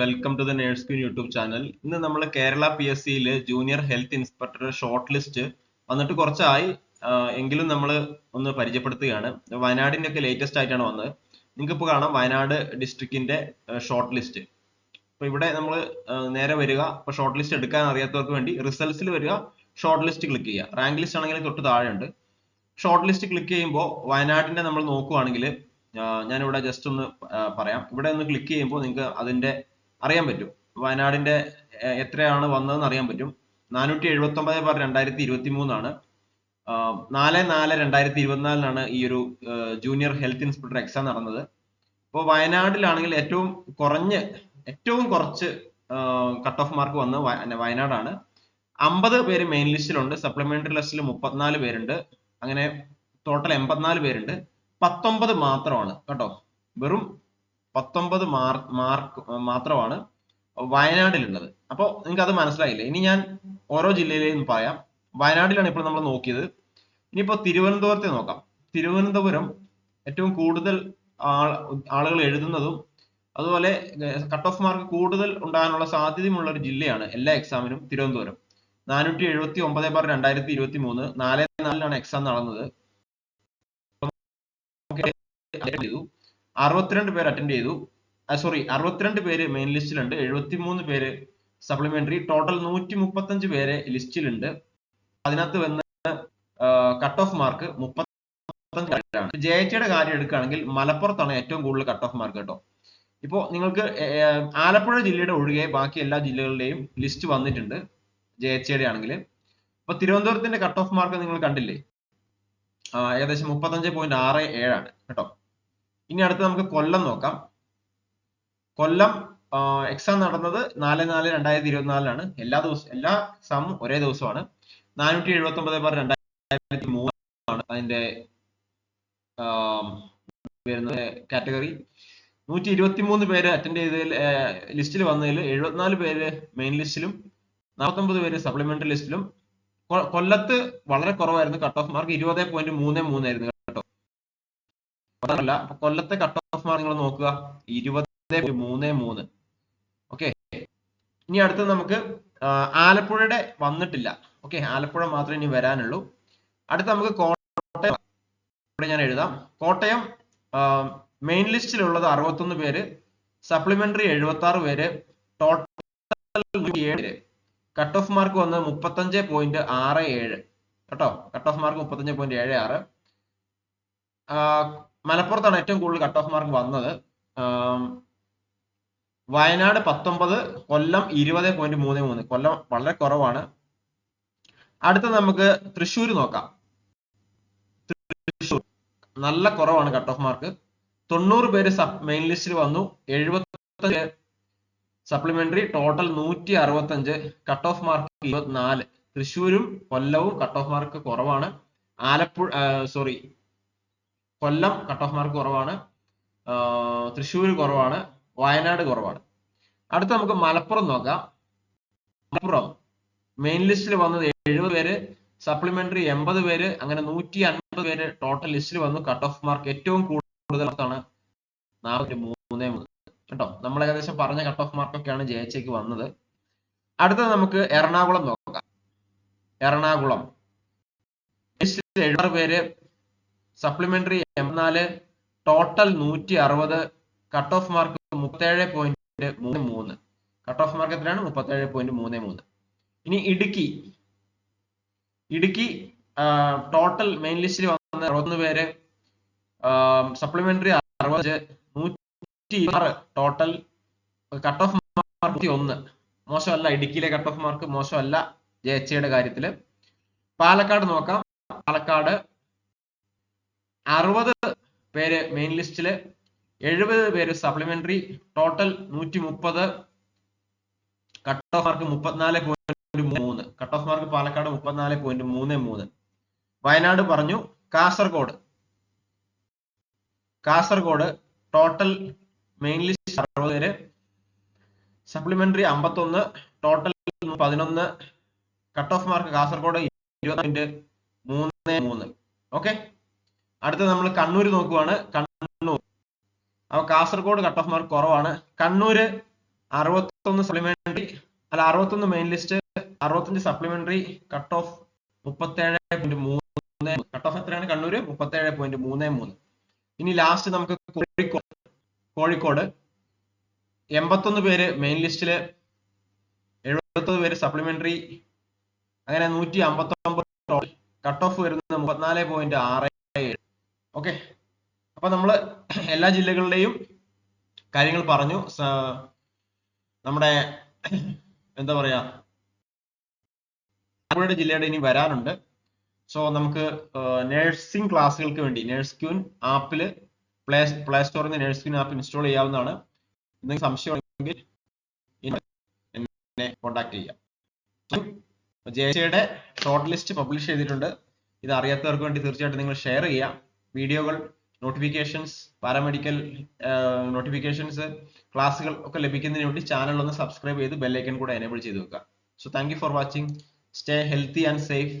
Welcome to the nurse queen YouTube channel ഇന്ന് നമ്മൾ Kerala P S സിയിൽ ജൂനിയർ ഹെൽത്ത് ഇൻസ്പെക്ടറുടെ ഷോർട്ട് ലിസ്റ്റ് വന്നിട്ട് കുറച്ചായി. എങ്കിലും നമ്മൾ ഒന്ന് പരിചയപ്പെടുത്തുകയാണ്. വയനാടിന്റെ ഒക്കെ ലേറ്റസ്റ്റ് ആയിട്ടാണ് വന്നത്. നിങ്ങൾക്ക് ഇപ്പോൾ കാണാം വയനാട് ഡിസ്ട്രിക്റ്റിന്റെ ഷോർട്ട് ലിസ്റ്റ് അപ്പോൾ ഇവിടെ നമ്മൾ നേരെ വരിക. ഇപ്പോൾ ഷോർട്ട് ലിസ്റ്റ് എടുക്കാൻ അറിയാത്തവർക്ക് വേണ്ടി റിസൾട്ട്സിൽ വരിക. ഷോർട്ട് ലിസ്റ്റ് ക്ലിക്ക് ചെയ്യുക. റാങ്ക് ലിസ്റ്റ് ആണെങ്കിൽ തൊട്ട് താഴെയുണ്ട്. ഷോർട്ട് ലിസ്റ്റ് ക്ലിക്ക് ചെയ്യുമ്പോൾ വയനാടിന്റെ നമ്മൾ നോക്കുവാണെങ്കിൽ ഞാനിവിടെ ജസ്റ്റ് ഒന്ന് പറയാം. ഇവിടെ ഒന്ന് ക്ലിക്ക് ചെയ്യുമ്പോൾ നിങ്ങൾക്ക് അതിന്റെ അറിയാൻ പറ്റും. വയനാടിന്റെ എത്രയാണ് വന്നതെന്ന് അറിയാൻ പറ്റും. നാനൂറ്റി എഴുപത്തി ഒമ്പത് ബാർ രണ്ടായിരത്തി ഇരുപത്തി മൂന്നാണ് നാല് നാല് രണ്ടായിരത്തി ഇരുപത്തിനാലിനാണ് ഈ ഒരു ജൂനിയർ ഹെൽത്ത് ഇൻസ്പെക്ടർ എക്സാം നടന്നത്. അപ്പോൾ വയനാട്ടിലാണെങ്കിൽ ഏറ്റവും കുറഞ്ഞ് ഏറ്റവും കുറച്ച് കട്ട് ഓഫ് മാർക്ക് വന്ന് വയനാടാണ്. അമ്പത് പേര് മെയിൻ ലിസ്റ്റിലുണ്ട്. സപ്ലിമെന്ററി ലിസ്റ്റിൽ മുപ്പത്തിനാല് പേരുണ്ട്. അങ്ങനെ ടോട്ടൽ എൺപത്തിനാല് പേരുണ്ട്. പത്തൊമ്പത് മാത്രമാണ് കേട്ടോ. വെറും പത്തൊമ്പത് മാർക്ക് മാത്രമാണ് വയനാട്ടിലുള്ളത്. അപ്പോൾ നിങ്ങൾക്ക് അത് മനസ്സിലായില്ലേ? ഇനി ഞാൻ ഓരോ ജില്ലയിലേന്ന് പറയാം. വയനാട്ടിലാണ് ഇപ്പോൾ നമ്മൾ നോക്കിയത്. ഇനിയിപ്പോൾ തിരുവനന്തപുരത്തെ നോക്കാം. തിരുവനന്തപുരം ഏറ്റവും കൂടുതൽ ആളുകൾ എഴുതുന്നതും അതുപോലെ കട്ട് ഓഫ് മാർക്ക് കൂടുതൽ ഉണ്ടാകാനുള്ള സാധ്യതയുമുള്ള ഒരു ജില്ലയാണ് എല്ലാ എക്സാമിനും തിരുവനന്തപുരം. നാനൂറ്റി എഴുപത്തി ഒമ്പത് ബാർ രണ്ടായിരത്തി ഇരുപത്തി മൂന്ന് നാല് നാലിലാണ് എക്സാം നടന്നത്. അറുപത്തിരണ്ട് പേര് അറ്റൻഡ് ചെയ്തു. സോറി അറുപത്തിരണ്ട് പേര് മെയിൻ ലിസ്റ്റിലുണ്ട് എഴുപത്തി മൂന്ന് പേര് സപ്ലിമെന്ററി ടോട്ടൽ നൂറ്റി മുപ്പത്തഞ്ച് പേര് ലിസ്റ്റിലുണ്ട് അതിനകത്ത് വന്ന കട്ട് ഓഫ് മാർക്ക് മുപ്പത്തഞ്ച് ആണ് ജെ ടിയുടെ കാര്യം എടുക്കുകയാണെങ്കിൽ മലപ്പുറത്താണ് ഏറ്റവും കൂടുതൽ കട്ട് ഓഫ് മാർക്ക് കേട്ടോ. ഇപ്പോ നിങ്ങൾക്ക് ആലപ്പുഴ ജില്ലയുടെ ഒഴികെ ബാക്കി എല്ലാ ജില്ലകളുടെയും ലിസ്റ്റ് വന്നിട്ടുണ്ട്. ജെ എച്ച് യുടെ ആണെങ്കിൽ ഇപ്പൊ തിരുവനന്തപുരത്തിന്റെ കട്ട് ഓഫ് മാർക്ക് നിങ്ങൾ കണ്ടില്ലേ? ഏകദേശം മുപ്പത്തഞ്ച് പോയിന്റ് ആറ് ഏഴാണ് കേട്ടോ. ഇനി അടുത്ത് നമുക്ക് കൊല്ലം നോക്കാം. കൊല്ലം എക്സാം നടന്നത് നാല് നാല് രണ്ടായിരത്തി ഇരുപത്തിനാലിലാണ് എല്ലാ ദിവസവും എല്ലാ എക്സാമും ഒരേ ദിവസമാണ്. നാനൂറ്റി എഴുപത്തി ഒമ്പത് ബാർ രണ്ടായിരത്തി മൂന്നാണ് അതിന്റെ വരുന്ന കാറ്റഗറി നൂറ്റി ഇരുപത്തി മൂന്ന് പേര് അറ്റൻഡ് ചെയ്ത ലിസ്റ്റിൽ വന്നതിൽ എഴുപത്തിനാല് പേര് മെയിൻ ലിസ്റ്റിലും നാൽപ്പത്തൊമ്പത് പേര് സപ്ലിമെന്ററി ലിസ്റ്റിലും കൊല്ലത്ത് വളരെ കുറവായിരുന്നു കട്ട് ഓഫ് മാർക്ക് ഇരുപത് പോയിന്റ് മൂന്ന് മൂന്നായിരുന്നു അല്ല അപ്പൊ കൊല്ലത്തെ കട്ട് ഓഫ് മാർക്ക് നിങ്ങൾ നോക്കുക. ഇരുപത് മൂന്ന് മൂന്ന്. ഓക്കെ ഇനി അടുത്ത് നമുക്ക് ആലപ്പുഴയുടെ വന്നിട്ടില്ല. ഓക്കെ ആലപ്പുഴ മാത്രമേ ഇനി വരാനുള്ളൂ. അടുത്ത നമുക്ക് കോട്ടയം ഞാൻ എഴുതാം. കോട്ടയം മെയിൻ ലിസ്റ്റിലുള്ളത് അറുപത്തൊന്ന് പേര് സപ്ലിമെന്ററി എഴുപത്തി ആറ് പേര്. ടോട്ടൽ കട്ട് ഓഫ് മാർക്ക് വന്ന് മുപ്പത്തഞ്ച് പോയിന്റ് ആറ് ഏഴ്. കേട്ടോ? കട്ട് ഓഫ് മാർക്ക് മുപ്പത്തഞ്ച് പോയിന്റ് ഏഴ് ആറ്. മലപ്പുറത്താണ് ഏറ്റവും കൂടുതൽ കട്ട് ഓഫ് മാർക്ക് വന്നത്. വയനാട് പത്തൊമ്പത് കൊല്ലം ഇരുപത് പോയിന്റ് മൂന്ന് മൂന്ന്. കൊല്ലം വളരെ കുറവാണ്. അടുത്ത നമുക്ക് തൃശ്ശൂർ നോക്കാം. തൃശ്ശൂർ നല്ല കുറവാണ് കട്ട് ഓഫ് മാർക്ക് തൊണ്ണൂറ് പേര് സബ് മെയിൻ ലിസ്റ്റിൽ വന്നു. എഴുപത്തഞ്ച് സപ്ലിമെന്ററി ടോട്ടൽ നൂറ്റി അറുപത്തഞ്ച് കട്ട് ഓഫ് മാർക്ക് ഇരുപത്തിനാല്. തൃശ്ശൂരും കൊല്ലവും കട്ട് ഓഫ് മാർക്ക് കുറവാണ്. Alappuzha sorry Kollam cut off mark കുറവാണ്. തൃശ്ശൂർ കുറവാണ്. വയനാട് കുറവാണ്. അടുത്ത നമുക്ക് മലപ്പുറം നോക്കാം. മലപ്പുറം മെയിൻ ലിസ്റ്റിൽ വന്നത് എഴുപത് പേര് സപ്ലിമെന്ററി എൺപത് പേര് അങ്ങനെ നൂറ്റി അൻപത് പേര് ടോട്ടൽ ലിസ്റ്റിൽ വന്നു. കട്ട് ഓഫ് മാർക്ക് ഏറ്റവും കൂടുതലാണ് നാൽപ്പത്തി മൂന്ന് മൂന്ന് കേട്ടോ? നമ്മൾ ഏകദേശം പറഞ്ഞ കട്ട് ഓഫ് മാർക്കൊക്കെയാണ് ജെ എച്ച് എക്ക് വന്നത്. അടുത്തത് നമുക്ക് എറണാകുളം നോക്കാം. എറണാകുളം. ലിസ്റ്റിൽ എഴുപത് പേര് സപ്ലിമെന്ററി എൺപത്തിനാല് ടോട്ടൽ നൂറ്റി അറുപത് കട്ട് ഓഫ് മാർക്ക് മുപ്പത്തേഴ് പോയിന്റ് മൂന്ന് മൂന്ന്. കട്ട് ഓഫ് മാർക്ക് എത്രയാണ്? മുപ്പത്തേഴ് പോയിന്റ് മൂന്ന് മൂന്ന്. ഇനി ഇടുക്കി. ഇടുക്കി ടോട്ടൽ മെയിൻ ലിസ്റ്റിൽ വന്ന അറുപത്തൊന്ന് പേര് സപ്ലിമെന്ററി അറുപത് നൂറ്റി ആറ് ടോട്ടൽ കട്ട് ഓഫ് മാർക്ക് ഒന്ന് മോശമല്ല ഇടുക്കിയിലെ കട്ട് ഓഫ് മാർക്ക് മോശമല്ല ജെ എച്ച് യുടെ കാര്യത്തിൽ. പാലക്കാട് നോക്കാം. പാലക്കാട് അറുപത് പേര് മെയിൻ ലിസ്റ്റിൽ എഴുപത് പേര് സപ്ലിമെന്ററി ടോട്ടൽ നൂറ്റി മുപ്പത് കട്ട് ഓഫ് മാർക്ക് മുപ്പത്തിനാല് പോയിന്റ് മൂന്ന് കട്ട് ഓഫ് മാർക്ക് പാലക്കാട് മുപ്പത്തിനാല് പോയിന്റ് മൂന്ന് മൂന്ന്. വയനാട് പറഞ്ഞു Kasaragod. Kasaragod total main list അറുപത് പേര് സപ്ലിമെന്ററി അമ്പത്തൊന്ന് ടോട്ടൽ പതിനൊന്ന് കട്ട് ഓഫ് മാർക്ക് കാസർഗോഡ് ഇരുപത് പോയിന്റ് മൂന്ന് മൂന്ന്. ഓക്കെ അടുത്ത നമ്മൾ കണ്ണൂർ നോക്കുവാണ്. കണ്ണൂർ അപ്പൊ കാസർഗോഡ് കട്ട് ഓഫ് മാർക്ക് കുറവാണ്. കണ്ണൂര് അറുപത്തൊന്ന് സപ്ലിമെന്ററി അല്ല അറുപത്തൊന്ന് മെയിൻ ലിസ്റ്റ് അറുപത്തഞ്ച് സപ്ലിമെന്ററി കട്ട് ഓഫ് മുപ്പത്തേഴ് പോയിന്റ് മൂന്ന് കട്ട് ഓഫ് എത്രയാണ് കണ്ണൂര്? മുപ്പത്തേഴ് പോയിന്റ് മൂന്ന് മൂന്ന്. ഇനി ലാസ്റ്റ് നമുക്ക് കോഴിക്കോട് കോഴിക്കോട്. എൺപത്തൊന്ന് പേര് മെയിൻ ലിസ്റ്റിൽ എഴുപത്തൊന്ന് പേര് സപ്ലിമെന്ററി അങ്ങനെ നൂറ്റി അമ്പത്തൊമ്പത് കട്ട് ഓഫ് വരുന്നത് മുപ്പത്തിനാല് പോയിന്റ് ആറ് ഓക്കെ അപ്പൊ നമ്മൾ എല്ലാ ജില്ലകളുടെയും കാര്യങ്ങൾ പറഞ്ഞു. നമ്മുടെ എന്താ പറയാ ആലപ്പുഴയുടെ ജില്ലയുടെ ഇനി വരാനുണ്ട്. സോ നമുക്ക് നഴ്സിംഗ് ക്ലാസ്സുകൾക്ക് വേണ്ടി നഴ്സ് ക്യൂൻ ആപ്പിൽ പ്ലേ പ്ലേ സ്റ്റോറിൽ നിന്ന് നഴ്സ് ക്യൂൻ ആപ്പ് ഇൻസ്റ്റാൾ ചെയ്യാവുന്നതാണ്. എന്തെങ്കിലും സംശയം ഉണ്ടെങ്കിൽ എന്നെ കോൺടാക്ട് ചെയ്യാം. ജയയുടെ ഷോർട്ട് ലിസ്റ്റ് പബ്ലിഷ് ചെയ്തിട്ടുണ്ട്. ഇത് അറിയാത്തവർക്ക് വേണ്ടി തീർച്ചയായിട്ടും നിങ്ങൾ ഷെയർ ചെയ്യാം. വീഡിയോകൾ നോട്ടിഫിക്കേഷൻസ് പാരാമെഡിക്കൽ നോട്ടിഫിക്കേഷൻസ് ക്ലാസ്സുകൾ ഒക്കെ ലഭിക്കുന്നതിന് വേണ്ടി ചാനൽ ഒന്ന് സബ്സ്ക്രൈബ് ചെയ്ത് ബെല്ലൈക്കൺ കൂടെ എനേബിൾ ചെയ്ത് വെക്കുക. So thank for watching stay healthy and safe